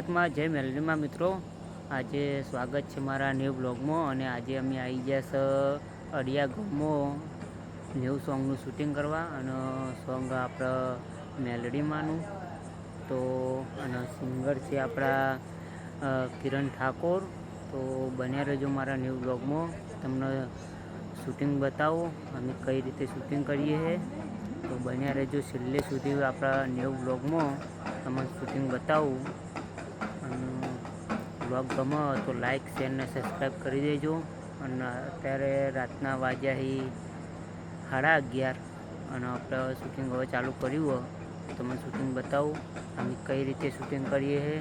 વિહતમાં જય મેલડીમાં મિત્રો. આજે સ્વાગત છે મારા ન્યૂ બ્લોગમાં અને આજે અમે આવી ગયા છે અડિયા ગામમાં ન્યૂ સોંગનું શૂટિંગ કરવા અને સોંગ આપણા મેલડીમાંનું. તો, અને સિંગર છે આપણા કિરણ ઠાકોર. તો બન્યા રહેજો મારા ન્યૂ બ્લોગમાં તમને શૂટિંગ બતાવો અમે કઈ રીતે શૂટિંગ કરીએ છીએ તો બન્યા રહેજો છેલ્લે સુધી આપણા ન્યૂ બ્લોગમાં તમને શૂટિંગ બતાવું. બ્લોગ ગમો તો લાઇક શેર ને સબસ્ક્રાઈબ કરી દેજો. અને અત્યારે રાતના વાગ્યા સાડા અગિયાર. અને આપણે શૂટિંગ હવે ચાલુ કર્યું હોય. તમને શૂટિંગ બતાવું. અમે કઈ રીતે શૂટિંગ કરીએ છીએ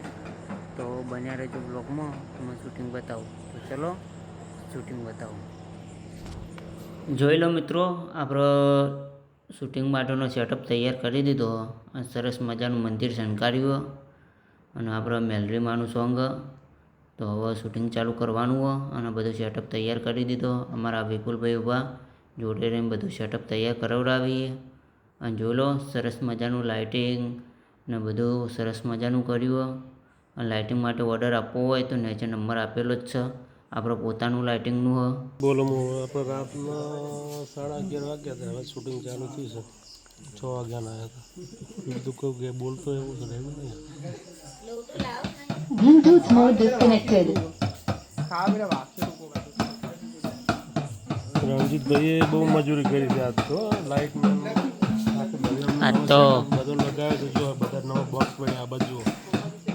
તો બન્યા રહેજો બ્લોગમાં તમને શૂટિંગ બતાવું. તો ચલો શૂટિંગ બતાવું. જોઈ લો મિત્રો, આપણો શૂટિંગ માટેનો સેટઅપ તૈયાર કરી દીધો. અને સરસ મજાનું મંદિર શણગાર્યું. અને આપણે મેલરીમાનું સોંગ, તો હવે શૂટિંગ ચાલુ કરવાનું હોય અને બધું સેટઅપ તૈયાર કરી દીધો. અમારા વિપુલભાઈ ઊભા જોડે રહીને બધું સેટઅપ તૈયાર કરાવડાવીએ. અને જોઈ લો, સરસ મજાનું લાઇટિંગ ને બધું સરસ મજાનું કર્યું અને લાઇટિંગ માટે ઓર્ડર આપવો હોય તો નીચે નંબર આપેલો જ છે. આપણો પોતાનું લાઇટિંગનું હોય બોલો આપણે રાતના સાડા અગિયાર વાગ્યા હતા, હવે શૂટિંગ ચાલુ થયું છે. છ વાગ્યાના આવ્યા હતા. બધું કહું કે બોલતો એવું છે નહીં. Bluetooth mode disconnected. રણજીતભાઈએ બહુ મજૂરી કરી છે આજ તો લાઈટ આ તો બધો લગાવ્યો છે જો બધા નવો બોક્સ પડ્યા આ બાજુ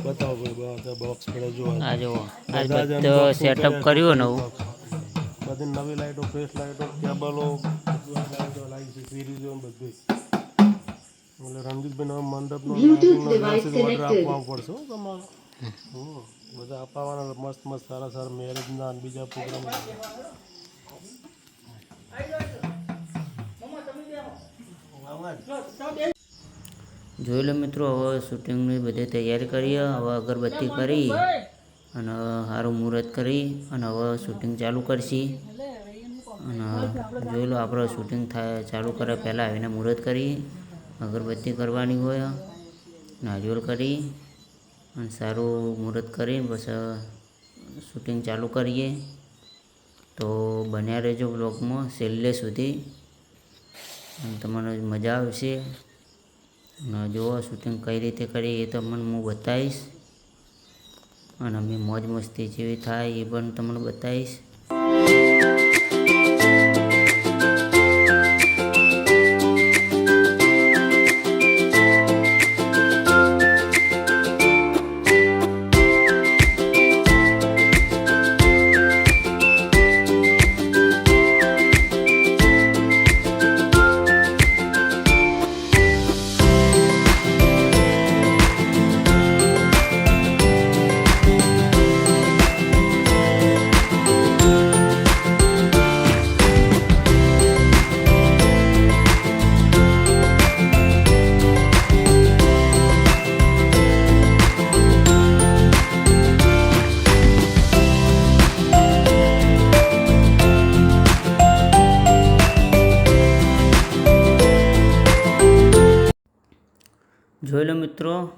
બતાવો ભાઈ બધા બોક્સ પડ્યા જો આ જુઓ આ બધા સેટઅપ કર્યો નવું બધી નવી લાઈટો ફ્રેશ લાઈટો કેબલો લાઈટો લાગી છે સિરીઝો બધું એટલે રણજીતભાઈ નવા મંડપનો order connected. આપવા પડશે તમારે. બધા અપાવવાના મસ્ત મસ્ત સારા સારા મેરેજના બીજા પ્રોગ્રામ. જોઈ લો મિત્રો, હવે શૂટિંગની બધી તૈયારી કરીએ, હવે અગરબત્તી કરી અને સારું મુહૂર્ત કરી અને હવે શૂટિંગ ચાલુ કરશી. અને જોઈ લો આપણે શૂટિંગ થાય, ચાલુ કરે પહેલાં આવીને મુહૂર્ત કરી, અગરબત્તી કરવાની હોય, નારિયેળ કરી. અને સારું મુહૂર્ત કરી પછી શૂટિંગ ચાલુ કરીએ. તો બન્યા રહેજો બ્લોગમાં છેલ્લે સુધી. અને તમને મજા આવશે. અને જુઓ શૂટિંગ કઈ રીતે કરીએ એ તમને હું બતાવીશ. અને અમે મોજ મસ્તી જેવી થાય એ પણ તમને બતાવીશ. જોઈ લો મિત્રો,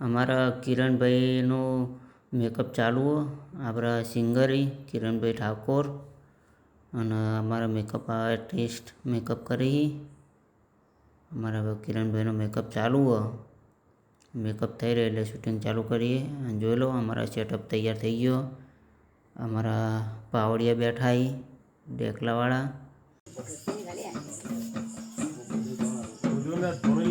અમારા કિરણભાઈનું મેકઅપ ચાલુ. આપણા સિંગર, કિરણભાઈ ઠાકોર અને અમારા મેકઅપ આર્ટિસ્ટ મેકઅપ કરી. અમારા કિરણભાઈનો મેકઅપ ચાલુ મેકઅપ થઈ રહ્યો એટલે શૂટિંગ ચાલુ કરીએ. અને જોઈ લો, અમારા સેટઅપ તૈયાર થઈ ગયો. અમારા પાવડિયા બેઠા ડેકલાવાળા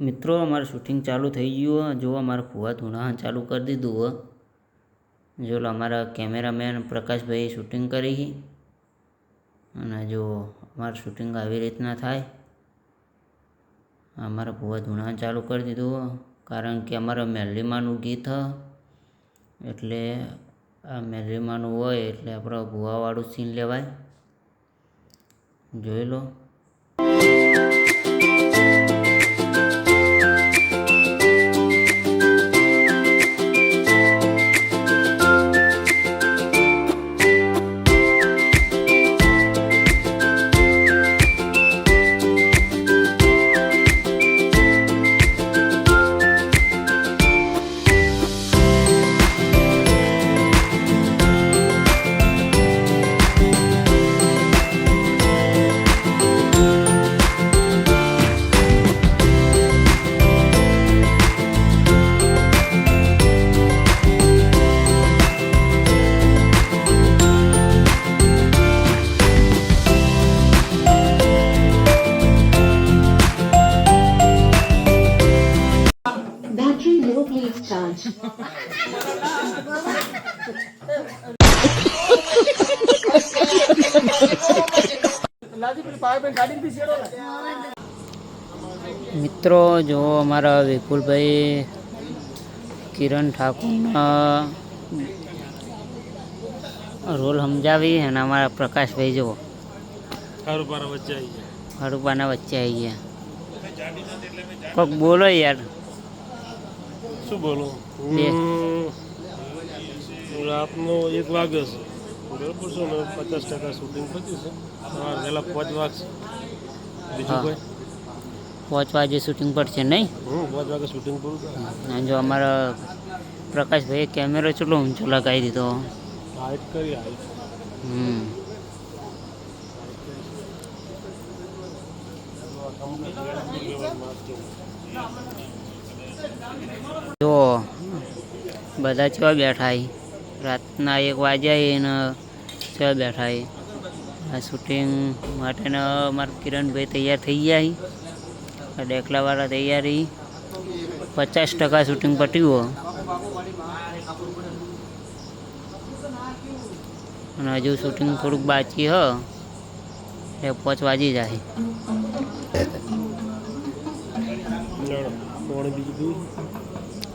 મિત્રો, અમારું શૂટિંગ ચાલુ થઈ ગયું જો અમારા ફુવા ધૂણા ચાલુ કરી દીધું હો. જો અમારા કેમેરામેન પ્રકાશભાઈ શૂટિંગ કરી. અને જો અમારું શૂટિંગ આવી રીતના થાય, અમારા ફુવા ધૂણા ચાલુ કરી દીધું. કારણ કે અમારા મેલ્લીમાનું ગીત એટલે આ મેલ્લીમાનું હોય, એટલે આપણે ભૂવાવાળું સીન લેવાય. જોઈ લો. મિત્રો જો અમારા વિપુલભાઈ કિરણ ઠાકોરના રોલ સમજાવી અને અમારા પ્રકાશભાઈ જુઓ. સારું વચ્ચે આવી ગયા. હરુપાના વચ્ચે આવી ગયા. કોક બોલો યાર. શું બોલો? રાતનો એક વાગ્યો છે. છે ને પચાસ ટકા શૂટિંગ પતી છે. તમારે પહેલાં પાંચ વાગ બીજું કોઈ? પાંચ વાગે શૂટિંગ પડશે નહીં? હું પાંચ વાગે શૂટિંગ પૂરું અને જો અમારા પ્રકાશભાઈએ કેમેરો ચેટલો ઊંચો લગાવી દીધો. હાઈટ કરી હાઈટ હમ. જો બધા ચેવા બેઠા રાતના એક વાગ્યા એને ચેવા બેઠા આ શૂટિંગ માટેના અમારા કિરણભાઈ તૈયાર થઈ ગયા આ ડેકલાવાળા તૈયાર પચાસ ટકા શૂટિંગ પટ્યું અને હજુ શૂટિંગ થોડુંક બાકી હ. એ પાંચ વાગી જાય.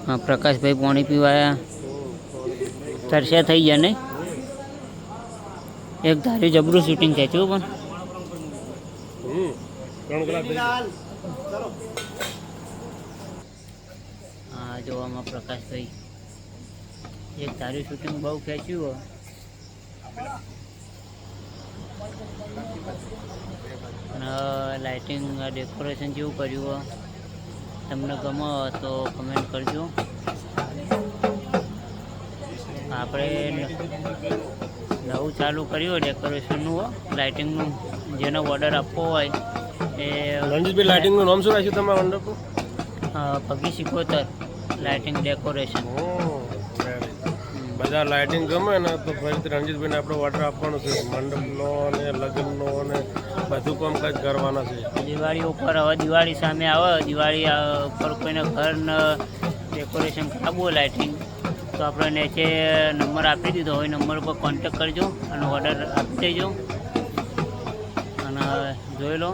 હા પ્રકાશભાઈ પાણી પીવાયા તરસ્યા થઈ ગયા નહીં. એક ધારી જબરું શૂટિંગ ખેંચ્યું પણ. હા જોવામાં પ્રકાશભાઈ એક ધારી શૂટિંગ બહુ ખેંચ્યું હો. અને લાઇટિંગ ડેકોરેશન જેવું કર્યું હો. તમને ગમો તો કમેન્ટ કરજો. આપણે નવું ચાલુ કર્યું ડેકોરેશનનું હો. લાઇટિંગનું જેનો ઓર્ડર આપવો હોય એ રણજીતભાઈ લાઇટિંગનું નામ શું રાખ્યું તમારા પર પગી સિકોતર લાઇટિંગ ડેકોરેશન બધા લાઇટિંગ ગમે ને તો ફરીથી રણજીતભાઈને આપણે ઓર્ડર આપવાનો છે. મંડપનો અને લગ્નનો અને બધું કામકાજ કરવાના છે. દિવાળી ઉપર હવે દિવાળી સામે આવે. દિવાળી ઉપર કોઈને ઘર ડેકોરેશન કરાવવું હોય લાઇટિંગ તો આપણે નીચે નંબર આપી દીધો હોય, નંબર ઉપર કોન્ટેક કરજો અને ઓર્ડર આપી દેજો. અને જોઈ લો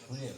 শুনিয়ে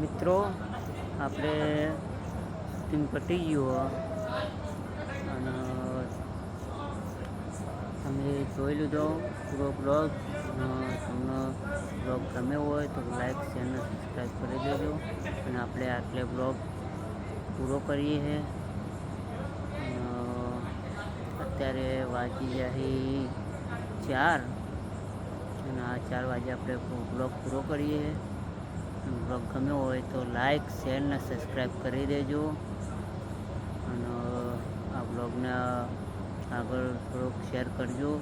મિત્રો આપણે ટીમ પટી ગયું અને તમે જોઈ લીધો પૂરો બ્લોગ તમને બ્લોગ ગમે હોય તો લાઈક શેર અને સબસ્ક્રાઈબ કરી દેજો. અને આપણે આટલે બ્લોગ પૂરો કરીએ છીએ અને અત્યારે વાગી જાય ચાર. અને આ ચાર વાગે આપણે બ્લોગ પૂરો કરીએ. બ્લોગ ગમ્યો હોય તો લાઈક શેર અને સબસ્ક્રાઈબ કરી દેજો. અને આ બ્લોગને આગળ થોડોક શેર કરજો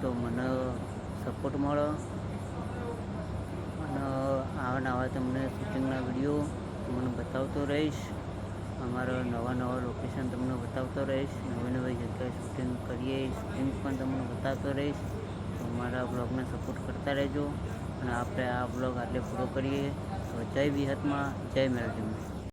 તો મને સપોર્ટ મળે. અને આવા નવા તમને શૂટિંગના વીડિયો મને બતાવતો રહીશ. અમારા નવા નવા લોકેશન તમને બતાવતો રહીશ. નવી નવી જગ્યાએ શૂટિંગ કરીએ શૂટિંગ પણ તમને બતાવતો રહીશ. તો અમારા બ્લોગને સપોર્ટ કરતા રહેજો. અને આપણે આ બ્લોગ આટલે પૂરો કરીએ. તો જય વિહતમાં જય મેરડીમાં